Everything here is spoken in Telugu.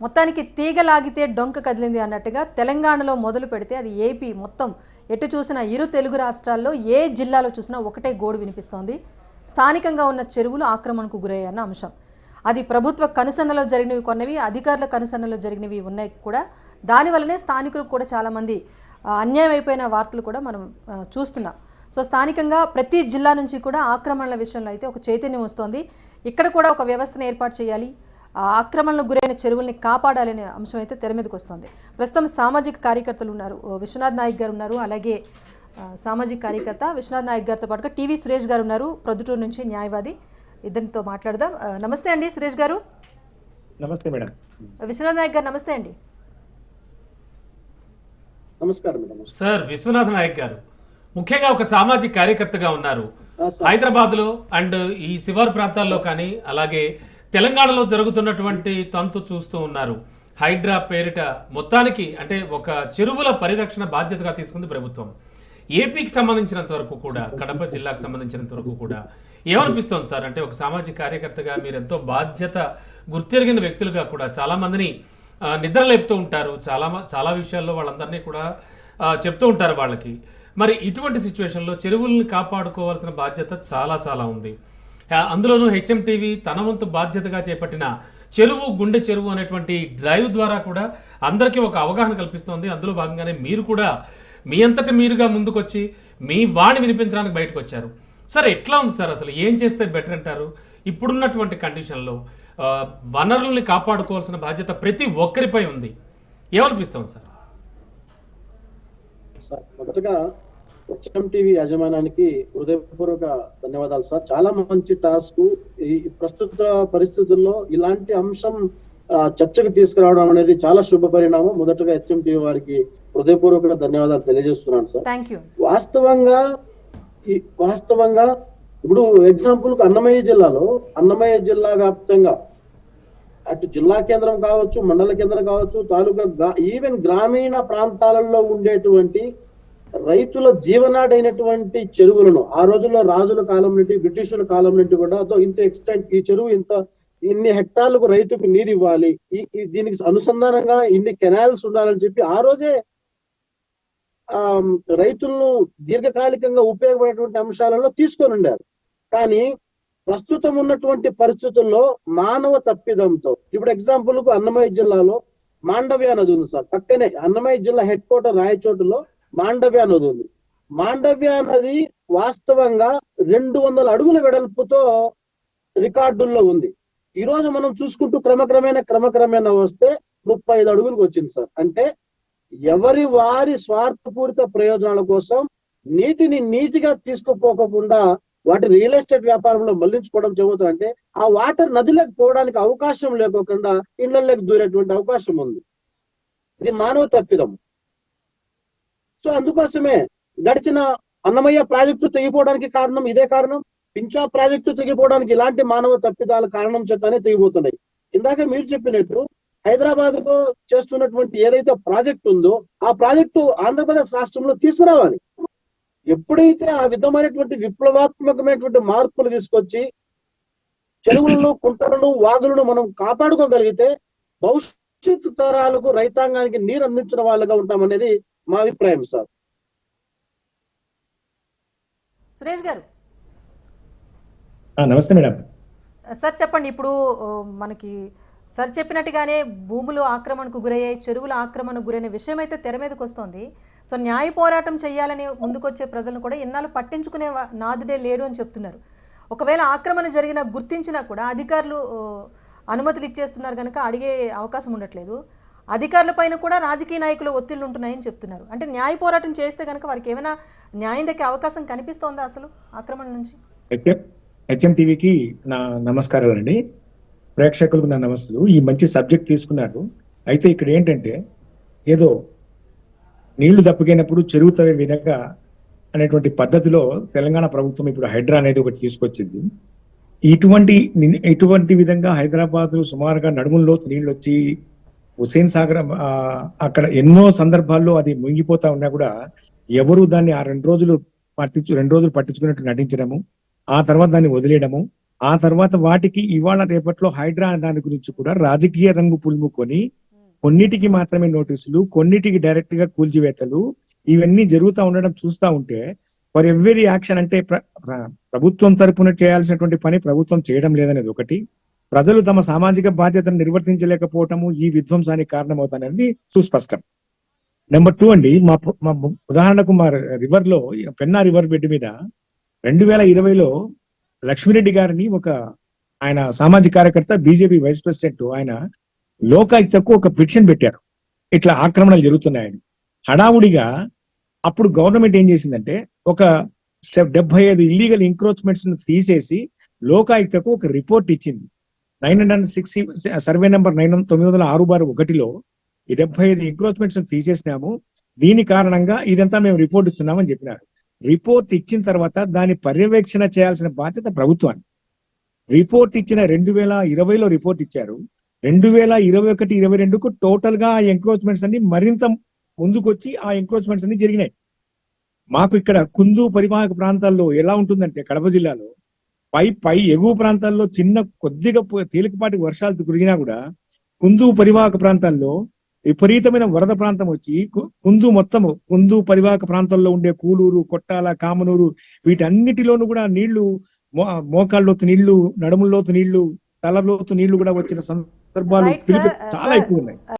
మొత్తానికి తీగ లాగితే డొంక కదిలింది అన్నట్టుగా తెలంగాణలో మొదలు పెడితే అది ఏపీ మొత్తం ఎటు చూసినా ఇరు తెలుగు రాష్ట్రాల్లో ఏ జిల్లాలో చూసినా ఒకటే గోడు వినిపిస్తోంది. స్థానికంగా ఉన్న చెరువులు ఆక్రమణకు గురయ్యాయన్న అంశం. అది ప్రభుత్వ కనుసన్నలో జరిగినవి కొన్నవి అధికారుల కనుసన్నలో జరిగినవి ఉన్నాయి కూడా. దానివల్లనే స్థానికులకు కూడా చాలామంది అన్యాయం అయిపోయిన వార్తలు కూడా మనం చూస్తున్నాం. సో స్థానికంగా ప్రతి జిల్లా నుంచి కూడా ఆక్రమణల విషయంలో అయితే ఒక చైతన్యం వస్తోంది. ఇక్కడ కూడా ఒక వ్యవస్థను ఏర్పాటు చేయాలి. ఆక్రమణలకు గురైన చెరువుల్ని కాపాడాలనే అంశం అయితే తెర మీదకి వస్తుంది. ప్రస్తుతం సామాజిక కార్యకర్తలు ఉన్నారు. విశ్వనాథ్ నాయక్ గారు ఉన్నారు. అలాగే సామాజిక కార్యకర్త విశ్వనాథ్ నాయక్ గారితో పాటుగా టీవీ సురేష్ గారు ఉన్నారు. ప్రొద్దుటూరు నుంచి న్యాయవాది. ఇద్దరితో మాట్లాడదాం. నమస్తే అండి సురేష్ గారు. నమస్తే మేడం. విశ్వనాథ్ నాయక్ గారు నమస్తే అండి. నమస్కారం మేడం. సార్ విశ్వనాథ నాయక్ గారు. ముఖ్యంగా ఒక సామాజిక కార్యకర్తగా ఉన్నారు. హైదరాబాద్లో అండ్ ఈ శివారు ప్రాంతాల్లో కానీ అలాగే తెలంగాణలో జరుగుతున్నటువంటి తంతు చూస్తూ ఉన్నారు. హైడ్రా పేరిట మొత్తానికి అంటే ఒక చెరువుల పరిరక్షణ బాధ్యతగా తీసుకుంది ప్రభుత్వం. ఏపీకి సంబంధించినంత వరకు కూడా కడప జిల్లాకు సంబంధించినంత వరకు కూడా ఏమనిపిస్తోంది సార్? అంటే ఒక సామాజిక కార్యకర్తగా మీరు ఎంతో బాధ్యత గుర్తెరిగిన వ్యక్తులుగా కూడా చాలా మందిని నిద్ర లేపుతూ ఉంటారు. చాలా మ- చాలా విషయాల్లో వాళ్ళందరినీ కూడా చెప్తూ ఉంటారు వాళ్ళకి. మరి ఇటువంటి సిచ్యువేషన్లో చెరువుల్ని కాపాడుకోవాల్సిన బాధ్యత చాలా చాలా ఉంది. అందులోనూ హెచ్ఎంటీవీ తన వంతు బాధ్యతగా చేపట్టిన చెరువు గుండె చెరువు అనేటువంటి డ్రైవ్ ద్వారా కూడా అందరికీ ఒక అవగాహన కల్పిస్తోంది. అందులో భాగంగానే మీరు కూడా మీ అంతటి మీరుగా ముందుకొచ్చి మీ వాణి వినిపించడానికి బయటకు వచ్చారు సార్ ఎట్లా ఉంది సార్ అసలు? ఏం చేస్తే బెటర్ అంటారు? ఇప్పుడున్నటువంటి కండిషన్లో వనరుల్ని కాపాడుకోవాల్సిన బాధ్యత ప్రతి ఒక్కరిపై ఉంది. ఏమనిపిస్తుంది సార్? సార్ మొదటగా హెచ్ఎం టీవీ యాజమాన్యానికి హృదయపూర్వక ధన్యవాదాలు సార్. చాలా మంచి టాస్క్. ఈ ప్రస్తుత పరిస్థితుల్లో ఇలాంటి అంశం చర్చకు తీసుకురావడం అనేది చాలా శుభ పరిణామం. మొదటగా హెచ్ఎం టీవీ వారికి హృదయపూర్వక ధన్యవాదాలు తెలియజేస్తున్నాను సార్. వాస్తవంగా ఈ వాస్తవంగా ఇప్పుడు ఎగ్జాంపుల్ అన్నమయ్య జిల్లాలో అన్నమయ్య జిల్లా వ్యాప్తంగా అటు జిల్లా కేంద్రం కావచ్చు మండల కేంద్రం కావచ్చు తాలూకా ఈవెన్ గ్రామీణ ప్రాంతాలలో ఉండేటువంటి రైతుల జీవనాడైనటువంటి చెరువులను ఆ రోజుల్లో రాజుల కాలం నుండి బ్రిటిషుల కాలం నుండి కూడా అదో ఇంత ఎక్స్టెంట్ ఈ చెరువు ఇంత ఇన్ని హెక్టార్లకు రైతుకు నీరు ఇవ్వాలి. దీనికి అనుసంధానంగా ఇన్ని కెనాల్స్ ఉండాలని చెప్పి ఆ రోజే ఆ రైతులను దీర్ఘకాలికంగా ఉపయోగపడేటువంటి అంశాలలో తీసుకొని ఉండారు. కానీ ప్రస్తుతం ఉన్నటువంటి పరిస్థితుల్లో మానవ తప్పిదంతో ఇప్పుడు ఎగ్జాంపుల్కు అన్నమయ్య జిల్లాలో మాండవ్య నది ఉంది సార్. పక్కనే అన్నమయ్య జిల్లా హెడ్ క్వార్టర్ రాయచోటులో మాండవ్య నది ఉంది. మాండవ్య నది వాస్తవంగా రెండు వందల అడుగుల వెడల్పుతో రికార్డుల్లో ఉంది. ఈ రోజు మనం చూసుకుంటూ క్రమక్రమేణ క్రమక్రమేణ వస్తే ముప్పై ఐదు అడుగులకు వచ్చింది సార్. అంటే ఎవరి వారి స్వార్థపూరిత ప్రయోజనాల కోసం నీటిని నీటిగా తీసుకుపోకుండా వాటి రియల్ ఎస్టేట్ వ్యాపారంలో మళ్ళించుకోవడం చెబుతారంటే ఆ వాటర్ నదిలోకి పోవడానికి అవకాశం లేకోకుండా ఇళ్ళలోకి దూరేటువంటి అవకాశం ఉంది. ఇది మానవ తప్పిదం. సో అందుకోసమే గడిచిన అన్నమయ్య ప్రాజెక్టు తెగిపోవడానికి కారణం ఇదే కారణం. పించా ప్రాజెక్టు తెగిపోవడానికి ఇలాంటి మానవ తప్పిదాల కారణం చేతనే తెగిపోతున్నాయి. ఇందాక మీరు చెప్పినట్టు హైదరాబాద్లో చేస్తున్నటువంటి ఏదైతే ప్రాజెక్ట్ ఉందో ఆ ప్రాజెక్టు ఆంధ్రప్రదేశ్ రాష్ట్రంలో తీసుకురావాలి. ఎప్పుడైతే ఆ విధమైనటువంటి విప్లవాత్మకమైనటువంటి మార్పులు తీసుకొచ్చి చెరువులను కుంటలను వాగులను మనం కాపాడుకోగలిగితే భవిష్యత్తు తరాలకు రైతాంగానికి నీరు అందించిన వాళ్ళుగా ఉంటామనేది మా అభిప్రాయం సార్. సురేష్ గారు. ఆ, నమస్తే మేడం. సార్ చెప్పండి ఇప్పుడు మనకి సార్ చెప్పినట్టుగానే భూములు ఆక్రమణకు గురయ్యాయి చెరువుల ఆక్రమణకు గురైన విషయం అయితే తెర మీదకి వస్తుంది. సో న్యాయ పోరాటం చేయాలని ముందుకొచ్చే ప్రజలను కూడా ఇన్నాళ్ళు పట్టించుకునే నాదుడే లేడు అని చెప్తున్నారు. ఒకవేళ ఆక్రమణ జరిగినా గుర్తించినా కూడా అధికారులు అనుమతులు ఇచ్చేస్తున్నారు కనుక అడిగే అవకాశం ఉండట్లేదు. అధికారుల పైన కూడా రాజకీయ నాయకులు ఒత్తిళ్ళు ఉంటున్నాయని చెప్తున్నారు. అంటే న్యాయ పోరాటం చేస్తే కనుక వారికి ఏమైనా న్యాయం దక్కే అవకాశం కనిపిస్తోందా అసలు ఆక్రమణ నుంచి? హెచ్ఎం టీవీకి నా నమస్కారాలు అండి. ప్రేక్షకులకు నా నమస్తులు ఈ మంచి సబ్జెక్ట్ తీసుకున్నారు. అయితే ఇక్కడ ఏంటంటే ఏదో నీళ్ళు దప్పగినప్పుడు చెరువు తవ్వే విధంగా అనేటువంటి పద్ధతిలో తెలంగాణ ప్రభుత్వం ఇప్పుడు హైడ్రా అనేది ఒకటి తీసుకొచ్చింది. ఇటువంటి ఇటువంటి విధంగా హైదరాబాద్ సుమారుగా నడుముల లోతు నీళ్ళు వచ్చి హుసేన్ సాగర్ ఆ, అక్కడ ఎన్నో సందర్భాల్లో అది మునిగిపోతా ఉన్నా కూడా ఎవరు దాన్ని ఆ రెండు రోజులు పట్టించు రెండు రోజులు పట్టించుకున్నట్టు నటించడము ఆ తర్వాత దాన్ని వదిలేయడము ఆ తర్వాత వాటికి ఇవాళ రేపట్లో హైడ్రా అనే దాని గురించి కూడా రాజకీయ రంగు పులుముకొని కొన్నిటికి మాత్రమే నోటీసులు కొన్నిటికి డైరెక్ట్గా కూల్చివేతలు ఇవన్నీ జరుగుతూ ఉండడం చూస్తా ఉంటే ఫర్ ఎవ్రీ యాక్షన్ అంటే ప్ర- ప్రభుత్వం తరపున చేయాల్సినటువంటి పని ప్రభుత్వం చేయడం లేదనేది ఒకటి. ప్రజలు తమ సామాజిక బాధ్యతను నిర్వర్తించలేకపోవటము ఈ విధ్వంసానికి కారణమవుతానది సుస్పష్టం. నెంబర్ టూ అండి మా మా ఉదాహరణకు మా రివర్లో పెన్నా రివర్ బెడ్ మీద రెండు వేల ఇరవైలో లక్ష్మిరెడ్డి గారిని ఒక ఆయన సామాజిక కార్యకర్త బీజేపీ వైస్ ప్రెసిడెంట్ ఆయన లోకాయుక్తకు ఒక పిటిషన్ పెట్టారు. ఇట్లా ఆక్రమణలు జరుగుతున్నాయని. హడావుడిగా అప్పుడు గవర్నమెంట్ ఏం చేసిందంటే ఒక డెబ్బై ఐదు ఇల్లీగల్ ఇంక్రోచ్మెంట్స్ను తీసేసి లోకాయుక్తకు ఒక రిపోర్ట్ ఇచ్చింది. Nine hundred six survey number nine తొమ్మిది వందల ఆరు బారు ఒకటిలో ఈ డెబ్బై ఐదు ఎంక్రోచ్మెంట్స్ తీసేసినాము. దీని కారణంగా ఇదంతా మేము రిపోర్ట్ ఇస్తున్నామని చెప్పినారు. రిపోర్ట్ ఇచ్చిన తర్వాత దాని పర్యవేక్షణ చేయాల్సిన బాధ్యత ప్రభుత్వాన్ని. రిపోర్ట్ ఇచ్చిన రెండు వేల ఇరవైలో రిపోర్ట్ ఇచ్చారు. రెండు వేల ఇరవై ఒకటి ఇరవై రెండుకు టోటల్గా ఆ ఎంక్రోచ్మెంట్స్ అన్ని మరింత ముందుకొచ్చి ఆ ఎంక్రోచ్మెంట్స్ అన్ని జరిగినాయి. మాకు ఇక్కడ కుందు పరివాహక ప్రాంతాల్లో ఎలా ఉంటుందంటే కడప జిల్లాలో పై పై ఎగువ ప్రాంతాల్లో చిన్న కొద్దిగా తేలికపాటి వర్షాలు కురిగినా కూడా కుందు పరివాహక ప్రాంతాల్లో విపరీతమైన వరద ప్రాంతం వచ్చి కుందు మొత్తము కుందు పరివాహక ప్రాంతాల్లో ఉండే కూలూరు కొట్టాల కామనూరు వీటన్నిటిలోనూ కూడా నీళ్ళు మో- మోకాళ్ళలోతు నీళ్ళు నడుముల్లోతు నీళ్ళు తలలోతు నీళ్ళు కూడా వచ్చిన సందర్భాలు Uh, చాలా sir, ఎక్కువ ఉన్నాయి.